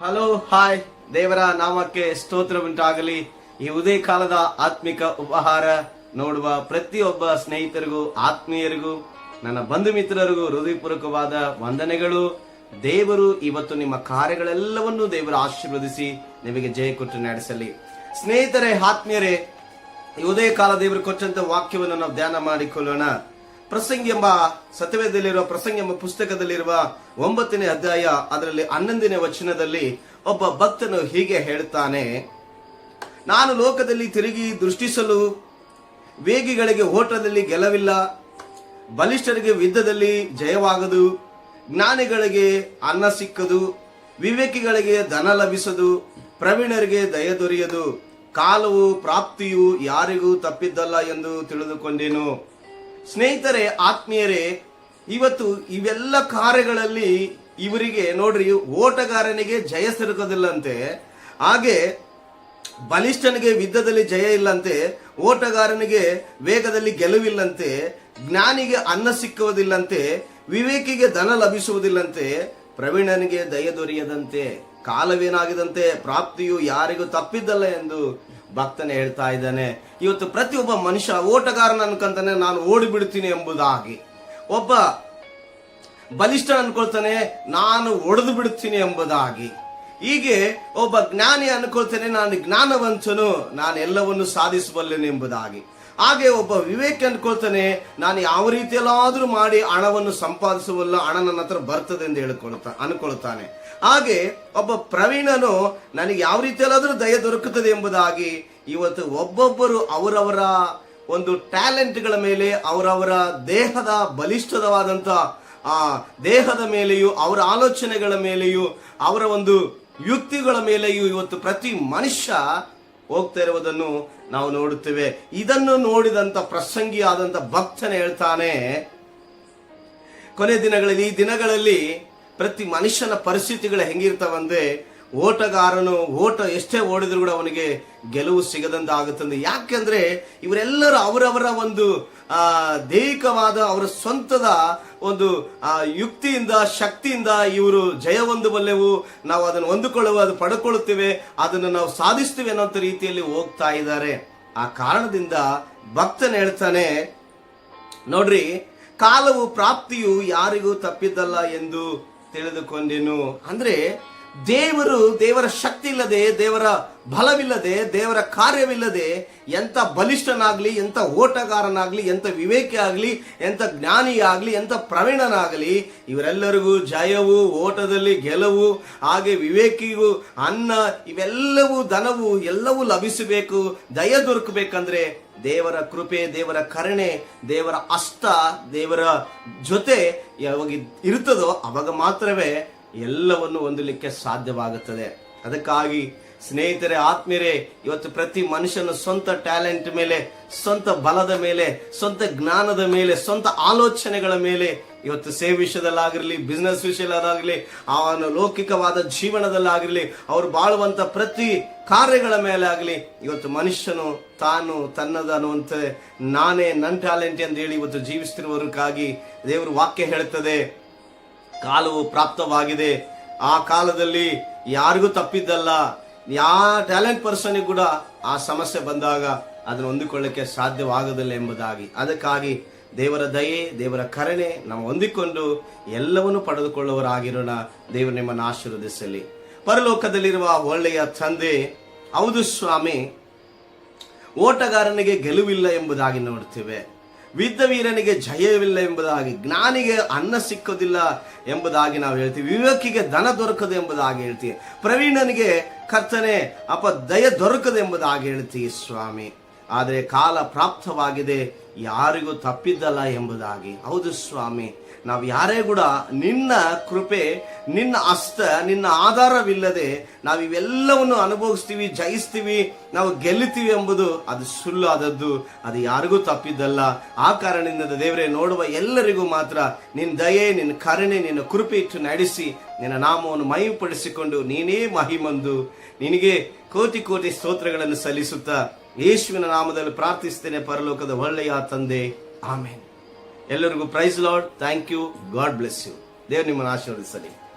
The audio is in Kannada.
Hello, hi. ದೇವರ ನಾಮಕ್ಕೆ ಸ್ತೋತ್ರ ಉಂಟಾಗಲಿ ಈ ಉದಯ ಕಾಲದ ಆತ್ಮಿಕ ಉಪಹಾರ ನೋಡುವ ಪ್ರತಿಯೊಬ್ಬ ಸ್ನೇಹಿತರಿಗೂ, ಆತ್ಮೀಯರಿಗೂ, ನನ್ನ ಬಂಧು ಮಿತ್ರರಿಗೂ ಹೃದಯಪೂರ್ವಕವಾದ ವಂದನೆಗಳು. ದೇವರು ಇವತ್ತು ನಿಮ್ಮ ಕಾರ್ಯಗಳೆಲ್ಲವನ್ನೂ ದೇವರು ಆಶೀರ್ವದಿಸಿ ನಿಮಗೆ ಜಯ ಕೊಟ್ಟು ನಡೆಸಲಿ. ಸ್ನೇಹಿತರೇ, ಆತ್ಮೀಯರೇ, ಈ ಉದಯ ಕಾಲ ದೇವರು ಕೊಟ್ಟಂತ ವಾಕ್ಯವನ್ನು ನಾವು ಧ್ಯಾನ ಮಾಡಿಕೊಳ್ಳೋಣ. ಪ್ರಸಂಗಿ ಎಂಬ ಸತ್ಯವೇದಲ್ಲಿರುವ ಪ್ರಸಂಗ ಎಂಬ ಪುಸ್ತಕದಲ್ಲಿರುವ ಒಂಬತ್ತನೇ ಅಧ್ಯಾಯ, ಅದರಲ್ಲಿ ಹನ್ನೊಂದನೇ ವಚನದಲ್ಲಿ ಒಬ್ಬ ಭಕ್ತನು ಹೀಗೆ ಹೇಳ್ತಾನೆ ನಾನು ಲೋಕದಲ್ಲಿ ತಿರುಗಿ ದೃಷ್ಟಿಸಲು ವೇಗಿಗಳಿಗೆ ಓಟದಲ್ಲಿ ಗೆಲವಿಲ್ಲ, ಬಲಿಷ್ಠರಿಗೆ ಯುದ್ಧದಲ್ಲಿ ಜಯವಾಗದು, ಜ್ಞಾನಿಗಳಿಗೆ ಅನ್ನ ಸಿಕ್ಕದು, ವಿವೇಕಿಗಳಿಗೆ ಧನ ಲಭಿಸದು, ಪ್ರವೀಣರಿಗೆ ದಯ ದೊರೆಯದು, ಕಾಲವು ಪ್ರಾಪ್ತಿಯು ಯಾರಿಗೂ ತಪ್ಪಿದ್ದಲ್ಲ ಎಂದು ತಿಳಿದುಕೊಂಡೆನು. ಸ್ನೇಹಿತರೆ, ಆತ್ಮೀಯರೇ, ಇವತ್ತು ಇವೆಲ್ಲ ಕಾರ್ಯಗಳಲ್ಲಿ ಇವರಿಗೆ ನೋಡ್ರಿ, ಓಟಗಾರನಿಗೆ ಜಯ ಸಿರುಕೋದಿಲ್ಲಂತೆ ಹಾಗೆ ಬಲಿಷ್ಠನಿಗೆ ಯುದ್ಧದಲ್ಲಿ ಜಯ ಇಲ್ಲಂತೆ, ಓಟಗಾರನಿಗೆ ವೇಗದಲ್ಲಿ ಗೆಲುವಿಲ್ಲಂತೆ, ಜ್ಞಾನಿಗೆ ಅನ್ನ ಸಿಕ್ಕುವುದಿಲ್ಲಂತೆ, ವಿವೇಕಿಗೆ ಧನ ಲಭಿಸುವುದಿಲ್ಲಂತೆ, ಪ್ರವೀಣನಿಗೆ ದಯ ದೊರೆಯದಂತೆ, ಕಾಲವೇನಾಗಿದಂತೆ, ಪ್ರಾಪ್ತಿಯು ಯಾರಿಗೂ ತಪ್ಪಿದ್ದಲ್ಲ ಎಂದು ಭಕ್ತನೇ ಹೇಳ್ತಾ ಇದ್ದಾನೆ, ಇವತ್ತು ಪ್ರತಿಯೊಬ್ಬ ಮನುಷ್ಯ ಓಟಗಾರನ ಅನ್ಕೊಂತಾನೆ ನಾನು ಓಡಿಬಿಡ್ತೀನಿ ಎಂಬುದಾಗಿ. ಒಬ್ಬ ಬಲಿಷ್ಠ ಅನ್ಕೊಳ್ತಾನೆ, ನಾನು ಒಡೆದು ಬಿಡ್ತೀನಿ ಎಂಬುದಾಗಿ. ಹೀಗೆ ಒಬ್ಬ ಜ್ಞಾನಿ ಅನ್ಕೊಳ್ತಾನೆ, ನಾನು ಜ್ಞಾನವಂತನು ನಾನು ಎಲ್ಲವನ್ನು ಸಾಧಿಸಬಲ್ಲೆನು ಎಂಬುದಾಗಿ. ಹಾಗೆ ಒಬ್ಬ ವಿವೇಕ್ ಅಂದ್ಕೊಳ್ತಾನೆ, ನಾನು ಯಾವ ರೀತಿಯಲ್ಲಾದರೂ ಮಾಡಿ ಹಣವನ್ನು ಸಂಪಾದಿಸುವಲ್ಲ, ಹಣ ನನ್ನ ಹತ್ರ ಬರ್ತದೆ ಎಂದು ಹೇಳ್ಕೊಳ್ತಾ, ಅನ್ಕೊಳ್ತಾನೆ. ಹಾಗೆ ಒಬ್ಬ ಪ್ರವೀಣನು, ನನಗೆ ಯಾವ ರೀತಿಯಲ್ಲಾದರೂ ದಯ ದೊರಕುತ್ತದೆ ಎಂಬುದಾಗಿ ಇವತ್ತು ಒಬ್ಬೊಬ್ಬರು ಅವರವರ ಒಂದು ಟ್ಯಾಲೆಂಟ್ಗಳ ಮೇಲೆ, ಅವರವರ ದೇಹದ ಬಲಿಷ್ಠವಾದಂತ, ಆ, ದೇಹದ ಮೇಲೆಯೂ, ಅವರ ಆಲೋಚನೆಗಳ ಮೇಲೆಯೂ, ಅವರ ಒಂದು ಯುಕ್ತಿಗಳ ಮೇಲೆಯೂ ಇವತ್ತು ಪ್ರತಿ ಮನುಷ್ಯ ಹೋಗ್ತಾ ಇರುವುದನ್ನು ನಾವು ನೋಡುತ್ತೇವೆ. ಇದನ್ನು ನೋಡಿದಂತ ಪ್ರಸಂಗಿಯಾದಂತ ಭಕ್ತನ ಹೇಳ್ತಾನೆ, ಕೊನೆ ದಿನಗಳಲ್ಲಿ ಈ ದಿನಗಳಲ್ಲಿ ಪ್ರತಿ ಮನುಷ್ಯನ ಪರಿಸ್ಥಿತಿಗಳು ಹೆಂಗಿರ್ತಾವಂದ್ರೆ ಓಟಗಾರನು ಓಟ ಎಷ್ಟೇ ಓಡಿದ್ರು ಕೂಡ ಅವನಿಗೆ ಗೆಲುವು ಸಿಗದಂತ ಆಗುತ್ತದೆ ಯಾಕೆಂದ್ರೆ ಇವರೆಲ್ಲರೂ ಅವರವರ ಒಂದು, ಆ, ದೈಹಿಕವಾದ ಅವರ ಸ್ವಂತದ ಒಂದು, ಆ, ಯುಕ್ತಿಯಿಂದ, ಶಕ್ತಿಯಿಂದ ಇವರು ಜಯ ಹೊಂದಬಲ್ಲೆವು. ನಾವು ಅದನ್ನು ಹೊಂದಿಕೊಳ್ಳುವ, ಅದು ಪಡ್ಕೊಳ್ಳುತ್ತೇವೆ, ಅದನ್ನು ನಾವು ಸಾಧಿಸ್ತೀವಿ ಅನ್ನೋಂಥ ರೀತಿಯಲ್ಲಿ ಹೋಗ್ತಾ ಇದ್ದಾರೆ. ಆ ಕಾರಣದಿಂದ ಭಕ್ತನ ಹೇಳ್ತಾನೆ, ನೋಡ್ರಿ, ಕಾಲವು ಪ್ರಾಪ್ತಿಯು ಯಾರಿಗೂ ತಪ್ಪಿದ್ದಲ್ಲ ಎಂದು ತಿಳಿದುಕೊಂಡೆನು. ಅಂದ್ರೆ ದೇವರು ದೇವರ ಶಕ್ತಿ ಇಲ್ಲದೆ, ದೇವರ ಬಲವಿಲ್ಲದೆ, ದೇವರ ಕಾರ್ಯವಿಲ್ಲದೆ ಎಂತ ಬಲಿಷ್ಠನಾಗ್ಲಿ ಎಂತ ಓಟಗಾರನಾಗ್ಲಿ ಎಂತ ವಿವೇಕಿ ಆಗಲಿ ಎಂತ ಜ್ಞಾನಿಯಾಗಲಿ, ಎಂಥ ಪ್ರವೀಣನಾಗಲಿ, ಇವರೆಲ್ಲರಿಗೂ ಜಯವು, ಓಟದಲ್ಲಿ ಗೆಲುವು, ಹಾಗೆ ವಿವೇಕಿಗೂ ಅನ್ನ, ಇವೆಲ್ಲವೂ ಧನವು, ಎಲ್ಲವೂ ಲಭಿಸಬೇಕು, ದಯ ದೊರಕಬೇಕಂದ್ರೆ ದೇವರ ಕೃಪೆ, ದೇವರ ಕರುಣೆ, ದೇವರ ಅಷ್ಟ, ದೇವರ ಜೊತೆ ಯಾವಾಗ ಇರುತ್ತದೋ ಅವಾಗ ಮಾತ್ರವೇ ಎಲ್ಲವನ್ನು ಹೊಂದಲಿಕ್ಕೆ ಸಾಧ್ಯವಾಗುತ್ತದೆ. ಅದಕ್ಕಾಗಿ ಸ್ನೇಹಿತರೆ, ಆತ್ಮೀಯರೇ, ಇವತ್ತು ಪ್ರತಿ ಮನುಷ್ಯನ ಸ್ವಂತ ಟ್ಯಾಲೆಂಟ್ ಮೇಲೆ, ಸ್ವಂತ ಬಲದ ಮೇಲೆ, ಸ್ವಂತ ಜ್ಞಾನದ ಮೇಲೆ, ಸ್ವಂತ ಆಲೋಚನೆಗಳ ಮೇಲೆ ಇವತ್ತು ಸೇವೆ ವಿಷಯದಲ್ಲಾಗಿರಲಿ ಬಿಸ್ನೆಸ್ ವಿಷಯದಲ್ಲಾಗಲಿ ಅವನ ಲೌಕಿಕವಾದ ಜೀವನದಲ್ಲಾಗಿರಲಿ, ಅವರು ಬಾಳುವಂತ ಪ್ರತಿ ಕಾರ್ಯಗಳ ಮೇಲೆ ಆಗಲಿ, ಇವತ್ತು ಮನುಷ್ಯನು ತಾನು ತನ್ನದ ಅನ್ನುವಂತೆ ನಾನೇ ನನ್ನ ಟ್ಯಾಲೆಂಟ್ ಅಂತ ಹೇಳಿ ಇವತ್ತು ಜೀವಿಸ್ತಿರುವವರಿಗಾಗಿ ದೇವರು ವಾಕ್ಯ ಹೇಳುತ್ತದೆ. ಕಾಲವು ಪ್ರಾಪ್ತವಾಗಿದೆ. ಆ ಕಾಲದಲ್ಲಿ ಯಾರಿಗೂ ತಪ್ಪಿದ್ದಲ್ಲ. ಯಾ ಟ್ಯಾಲೆಂಟ್ ಪರ್ಸನ್ಗೆ ಕೂಡ ಆ ಸಮಸ್ಯೆ ಬಂದಾಗ ಅದನ್ನು ಹೊಂದಿಕೊಳ್ಳಕ್ಕೆ ಸಾಧ್ಯವಾಗೋದಿಲ್ಲ ಎಂಬುದಾಗಿ. ಅದಕ್ಕಾಗಿ ದೇವರ ದಯೆ, ದೇವರ ಕರುಣೆ ನಾವು ಹೊಂದಿಕೊಂಡು ಎಲ್ಲವನ್ನು ಪಡೆದುಕೊಳ್ಳುವರಾಗಿರೋಣ ದೇವರು ನಿಮ್ಮನ್ನು ಆಶೀರ್ವದಿಸಲಿ. ಪರಲೋಕದಲ್ಲಿರುವ ಒಳ್ಳೆಯ ತಂದೆ, ಹೌದು ಸ್ವಾಮಿ, ಓಟಗಾರನಿಗೆ ಗೆಲುವಿಲ್ಲ ಎಂಬುದಾಗಿ ನೋಡ್ತೇವೆ. ವಿದ್ದ ವೀರನಿಗೆ ಜಯವಿಲ್ಲ ಎಂಬುದಾಗಿ, ಜ್ಞಾನಿಗೆ ಅನ್ನ ಸಿಕ್ಕೋದಿಲ್ಲ ಎಂಬುದಾಗಿ ನಾವು ಹೇಳ್ತೀವಿ. ವಿವೇಕಿಗೆ ಧನ ದೊರಕದು ಎಂಬುದಾಗಿ ಹೇಳ್ತೀವಿ. ಪ್ರವೀಣನಿಗೆ ಕರ್ತನೆ ಅಪ ದಯ ದೊರಕದು ಎಂಬುದಾಗಿ ಹೇಳ್ತೀವಿ ಸ್ವಾಮಿ. ಆದರೆ ಕಾಲ ಪ್ರಾಪ್ತವಾಗಿದೆ. ಯಾರಿಗೂ ತಪ್ಪಿದ್ದಲ್ಲ ಎಂಬುದಾಗಿ. ಹೌದು ಸ್ವಾಮಿ, ನಾವು ಯಾರೇ ಕೂಡ ನಿನ್ನ ಕೃಪೆ, ನಿನ್ನ ಅಸ್ತ, ನಿನ್ನ ಆಧಾರವಿಲ್ಲದೆ ನಾವು ಇವೆಲ್ಲವನ್ನು ಅನುಭವಿಸ್ತೀವಿ, ಜಯಿಸ್ತೀವಿ, ನಾವು ಗೆಲ್ಲುತ್ತೀವಿ ಎಂಬುದು ಅದು ಸುಳ್ಳು ಆದದ್ದು ಅದು ಯಾರಿಗೂ ತಪ್ಪಿದ್ದಲ್ಲ. ಆ ಕಾರಣದಿಂದ ದೇವರೇ ನೋಡುವ ಎಲ್ಲರಿಗೂ ಮಾತ್ರ ನಿನ್ನ ದಯೆ ನಿನ್ನ ಕರುಣೆ, ನಿನ್ನ ಕೃಪೆ ಇಟ್ಟು ನಡೆಸಿ, ನಿನ್ನ ನಾಮವನ್ನು ಮಹಿಮಪಡಿಸಿಕೊಂಡು ನೀನೇ ಮಹಿಮಂದು. ನಿನಗೆ ಕೋಟಿ ಕೋಟಿ ಸ್ತೋತ್ರಗಳನ್ನು ಸಲ್ಲಿಸುತ್ತಾ ಯೇಸುವಿನ ನಾಮದಲ್ಲಿ ಪ್ರಾರ್ಥಿಸ್ತೇನೆ ಪರಲೋಕದ ಒಳ್ಳೆಯ ತಂದೆ. ಆಮೇನ್. ಎಲ್ಲರಿಗೂ praise Lord. Thank you. God bless you. Dev ನಿಮ್ಮನ್ನು ಆಶೀರ್ವದಿಸಲಿ.